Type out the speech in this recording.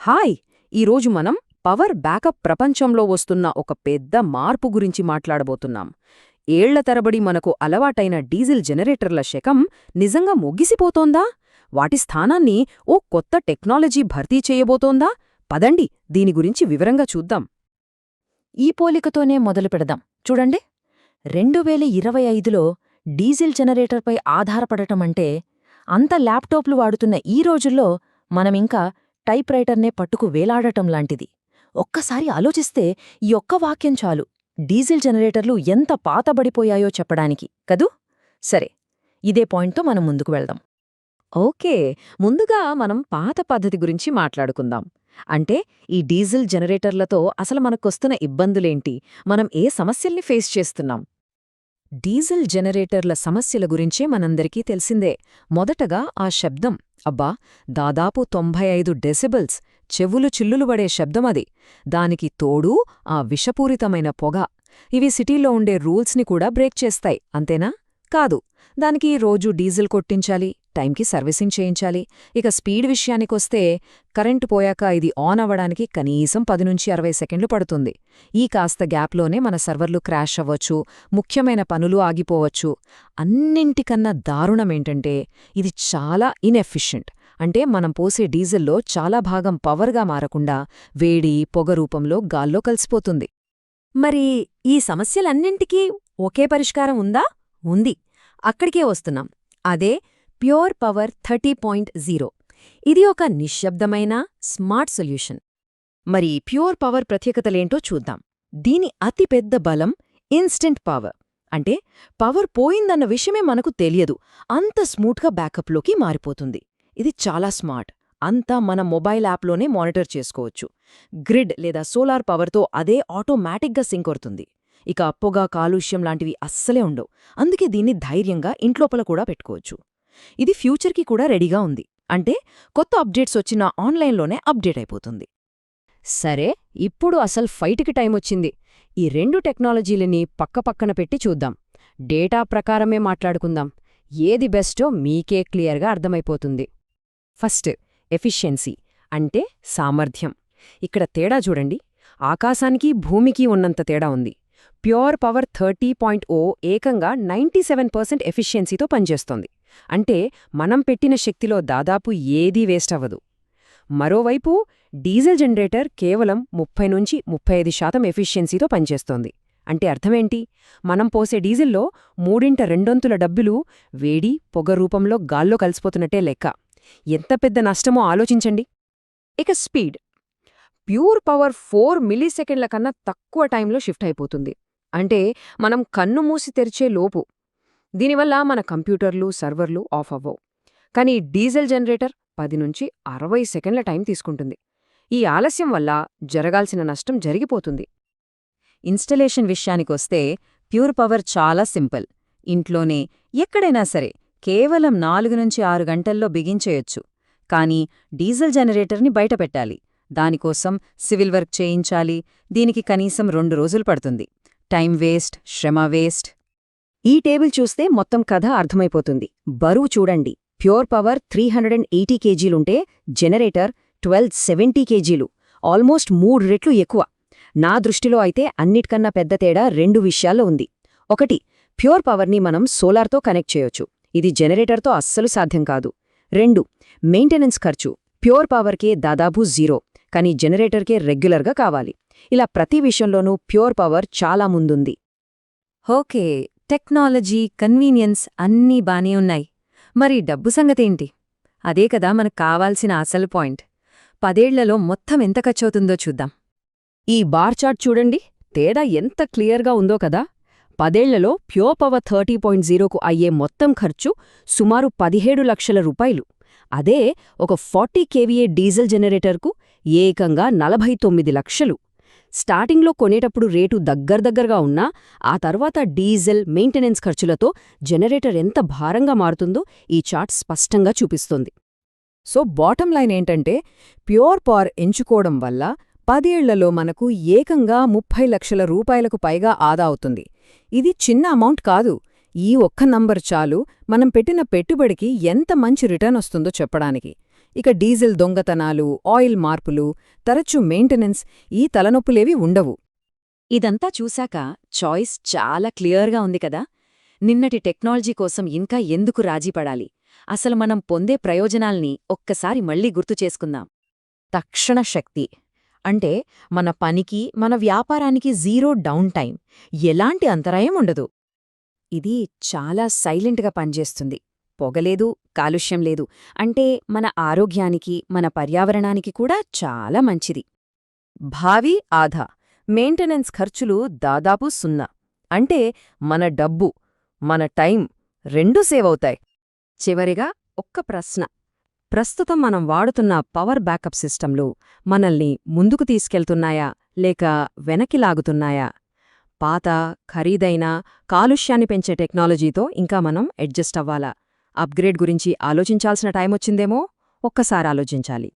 Hi! ఈరోజు మనం power backup ప్రపంచంలో వస్తున్న ఒక పెద్ద మార్పు గురించి మాట్లాడబోతున్నాం. ఏళ్ళ తరబడి మనకు అలవాటైన డీజిల్ జనరేటర్ల శకం నిజంగా ముగిసిపోతోందా? వాటి స్థానాన్ని ఓ కొత్త టెక్నాలజీ భర్తీ చేయబోతోందా? పదండి దీని గురించి వివరంగా చూద్దాం. ఈ పోలికతోనే మొదలు పెడదాం. చూడండి. రెండు వేల ఇరవై ఐదులో డీజిల్ జనరేటర్పై ఆధారపడటమంటే అంత ల్యాప్టాప్లు వాడుతున్న ఈ రోజుల్లో మనమింకా టైప్ రైటర్నే పట్టుకు వేలాడటం లాంటిది. ఒక్కసారి ఆలోచిస్తే ఈ ఒక్క వాక్యం చాలు. డీజిల్ జనరేటర్లు ఎంత పాతబడిపోయాయో చెప్పడానికి కదూ? సరే ఇదే పాయింట్తో మనం ముందుకు వెళ్దాం. ఓకే ముందుగా మనం పాత పద్ధతి గురించి మాట్లాడుకుందాం. అంటే ఈ డీజిల్ జనరేటర్లతో అసలు మనకొస్తున్న ఇబ్బందులేంటి? మనం ఏ సమస్యల్ని ఫేస్ చేస్తున్నాం? డీజిల్ జనరేటర్ల సమస్యల గురించే మనందరికీ తెలిసిందే. మొదటగా ఆ శబ్దం. అబ్బా దాదాపు తొంభై ఐదు డెసిబల్స్ చెవులు చిల్లులు పడే శబ్దమది దానికి తోడు ఆ విషపూరితమైన పొగ. ఇవి సిటీలో ఉండే రూల్స్ని కూడా బ్రేక్ చేస్తాయి అంతేనా? కాదు. దానికి రోజు డీజిల్ కొట్టించాలి. టైంకి సర్వీసింగ్ చేయించాలి. ఇక స్పీడ్ విషయానికొస్తే కరెంటు పోయాక ఇది ఆన్ అవ్వడానికి కనీసం పది నుంచి అరవై సెకండ్లు పడుతుంది. ఈ కాస్త గ్యాప్లోనే మన సర్వర్లు క్రాష్ అవ్వచ్చు ముఖ్యమైన పనులు ఆగిపోవచ్చు. అన్నింటికన్నా దారుణమేంటంటే ఇది చాలా ఇన్ఎఫిషియంట్. అంటే మనం పోసే డీజిల్లో చాలా భాగం పవర్గా మారకుండా వేడి పొగ రూపంలో గాల్లో కలిసిపోతుంది. మరి ఈ సమస్యలన్నింటికీ ఒకే పరిష్కారం ఉందా? ఉంది. అక్కడికే వస్తున్నాం. అదే pure power thirty point zero. ఇది ఒక నిశ్శబ్దమైన స్మార్ట్ సొల్యూషన్. మరి ప్యూర్ పవర్ ప్రత్యేకతలేంటో చూద్దాం. దీని అతిపెద్ద బలం ఇన్స్టెంట్ పవర్. అంటే పవర్ పోయిందన్న విషయమే మనకు తెలియదు. అంత స్మూత్గా బ్యాకప్లోకి మారిపోతుంది. ఇది చాలా స్మార్ట్. అంతా మన మొబైల్ యాప్లోనే మానిటర్ చేసుకోవచ్చు. గ్రిడ్ లేదా సోలార్ పవర్తో అదే ఆటోమేటిక్గా సింక్ అవుతుంది ఇక పొగ కాలుష్యం లాంటివి అస్సలే ఉండవు. అందుకే దీన్ని ధైర్యంగా ఇంట్లోపల కూడా పెట్టుకోవచ్చు. ఇది ఫ్యూచర్కి కూడా రెడీగా ఉంది. అంటే కొత్త అప్డేట్స్ వచ్చిన ఆన్లైన్లోనే అప్డేట్ అయిపోతుంది. సరే ఇప్పుడు అసలు ఫైట్కి టైం వచ్చింది. ఈ రెండు టెక్నాలజీలని పక్కపక్కన పెట్టి చూద్దాం. డేటా ప్రకారమే మాట్లాడుకుందాం. ఏది బెస్టో మీకే క్లియర్గా అర్థమైపోతుంది. ఫస్ట్ ఎఫిషియన్సీ అంటే సామర్థ్యం. ఇక్కడ తేడా చూడండి. ఆకాశానికి భూమికి ఉన్నంత తేడా ఉంది. Pure power thirty point O ఏకంగా నైంటీ సెవెన్ పర్సెంట్ ఎఫిషియన్సీతో పనిచేస్తోంది. అంటే మనం పెట్టిన శక్తిలో దాదాపు ఏదీ వేస్ట్ అవ్వదు. మరోవైపు డీజిల్ జనరేటర్ కేవలం ముప్పై నుంచి ముప్పై ఐదు శాతం ఎఫిషియన్సీతో పనిచేస్తోంది. అంటే అర్థమేంటి? మనం పోసే డీజిల్లో మూడింట రెండొంతుల డబ్బులు వేడి పొగ రూపంలో గాల్లో కలిసిపోతున్నట్టే లెక్క. ఎంత పెద్ద నష్టమో ఆలోచించండి. ఇక స్పీడ్. ప్యూర్ పవర్ ఫోర్ మిల్లీసెకండ్ల కన్నా తక్కువ టైంలో షిఫ్ట్ అయిపోతుంది. అంటే మనం కన్ను మూసి తెరిచే లోపు దీనివల్ల మన కంప్యూటర్లు సర్వర్లు ఆఫ్ అవ్వవు. కానీ డీజిల్ జనరేటర్ పది నుంచి అరవై సెకండ్ల టైం తీసుకుంటుంది. ఈ ఆలస్యం వల్ల జరగాల్సిన నష్టం జరిగిపోతుంది. ఇన్స్టలేషన్ విషయానికొస్తే ప్యూర్ పవర్ చాలా సింపుల్. ఇంట్లోనే ఎక్కడైనా సరే కేవలం నాలుగు నుంచి ఆరు గంటల్లో బిగించేయొచ్చు కానీ డీజిల్ జనరేటర్ని బయటపెట్టాలి దానికోసం సివిల్ వర్క్ చేయించాలి. దీనికి కనీసం రెండు రోజులు పడుతుంది. టైం వేస్ట్ శ్రమ వేస్ట్ ఈ టేబుల్ చూస్తే మొత్తం కథ అర్థమైపోతుంది. బరువు చూడండి. Pure power three hundred and eighty కేజీలుంటే generator twelve seventy కేజీలు. ఆల్మోస్ట్ మూడు రెట్లు ఎక్కువ. నా దృష్టిలో అయితే అన్నిటికన్నా పెద్ద తేడా రెండు విషయాల్లో ఉంది. ఒకటి ప్యూర్ పవర్ని మనం సోలార్తో కనెక్ట్ చేయొచ్చు. ఇది జనరేటర్తో అస్సలు సాధ్యం కాదు. రెండు మెయింటెనెన్స్ ఖర్చు. ప్యూర్ పవర్కే దాదాపు జీరో కానీ జనరేటర్కే రెగ్యులర్గా కావాలి. ఇలా ప్రతి విషయంలోనూ ప్యూర్ పవర్ చాలా ముందుంది. ఓకే టెక్నాలజీ కన్వీనియన్స్ అన్నీ బానే ఉన్నాయి. మరి డబ్బు సంగతేంటి? అదే కదా మనకు కావాల్సిన అసలు పాయింట్. పదేళ్ళలో మొత్తం ఎంత ఖర్చవుతుందో చూద్దాం. ఈ బార్ చార్ట్ చూడండి. తేడా ఎంత క్లియర్గా ఉందో కదా. పదేళ్ళలో ప్యూర్ పవర్ థర్టీ పాయింట్ జీరోకు అయ్యే మొత్తం ఖర్చు సుమారు పదిహేడు లక్షల రూపాయలు. అదే ఒక ఫార్టీ కేవీఏ డీజిల్ జనరేటర్కు ఏకంగా నలభై తొమ్మిది లక్షలు. స్టార్టింగ్లో కొనేటప్పుడు రేటు దగ్గర దగ్గరగా ఉన్నా ఆ తర్వాత డీజిల్ మెయింటెనెన్స్ ఖర్చులతో జనరేటర్ ఎంత భారంగా మారుతుందో ఈ చార్ట్ స్పష్టంగా చూపిస్తోంది. సో బాటం లైన్ ఏంటంటే ప్యూర్ పవర్ ఎంచుకోవడం వల్ల పదేళ్ళలో మనకు ఏకంగా ముప్పై లక్షల రూపాయలకు పైగా ఆదా అవుతుంది. ఇది చిన్న అమౌంట్ కాదు. ఈ ఒక్క నంబర్ చాలు. మనం పెట్టిన పెట్టుబడికి ఎంత మంచి రిటర్న్ వస్తుందో చెప్పడానికి. ఇక డీజిల్ దొంగతనాలు ఆయిల్ మార్పులు తరచు మెయింటెనెన్స్ ఈ తలనొప్పులేవి ఉండవు. ఇదంతా చూశాక చాయిస్ చాలా క్లియర్గా ఉంది కదా? నిన్నటి టెక్నాలజీ కోసం ఇంకా ఎందుకు రాజీపడాలి అసలు మనం పొందే ప్రయోజనాల్ని ఒక్కసారి మళ్ళీ గుర్తు చేసుకుందాం. తక్షణ శక్తి. అంటే మన పనికి మన వ్యాపారానికి జీరో డౌన్ టైం ఎలాంటి అంతరాయం ఉండదు. ఇది చాలా సైలెంట్గా పనిచేస్తుంది. పొగలేదు కాలుష్యం లేదు. అంటే మన ఆరోగ్యానికి మన పర్యావరణానికి కూడా చాలా మంచిది. భావి ఆధా. మెయింటెనెన్స్ ఖర్చులు దాదాపు సున్నా. అంటే మన డబ్బు మన టైం రెండూ సేవ్ అవుతాయి. చివరిగా ఒక్క ప్రశ్న. ప్రస్తుతం మనం వాడుతున్న పవర్ బ్యాకప్ సిస్టంలు మనల్ని ముందుకు తీసుకెళ్తున్నాయా? లేక వెనక్కి లాగుతున్నాయా? పాత ఖరీదైన కాలుష్యాన్ని పెంచే టెక్నాలజీతో ఇంకా మనం అడ్జస్ట్ అవ్వాలా? అప్గ్రేడ్ గురించి ఆలోచించాల్సిన టైమొచ్చిందేమో? ఒక్కసారి ఆలోచించాలి.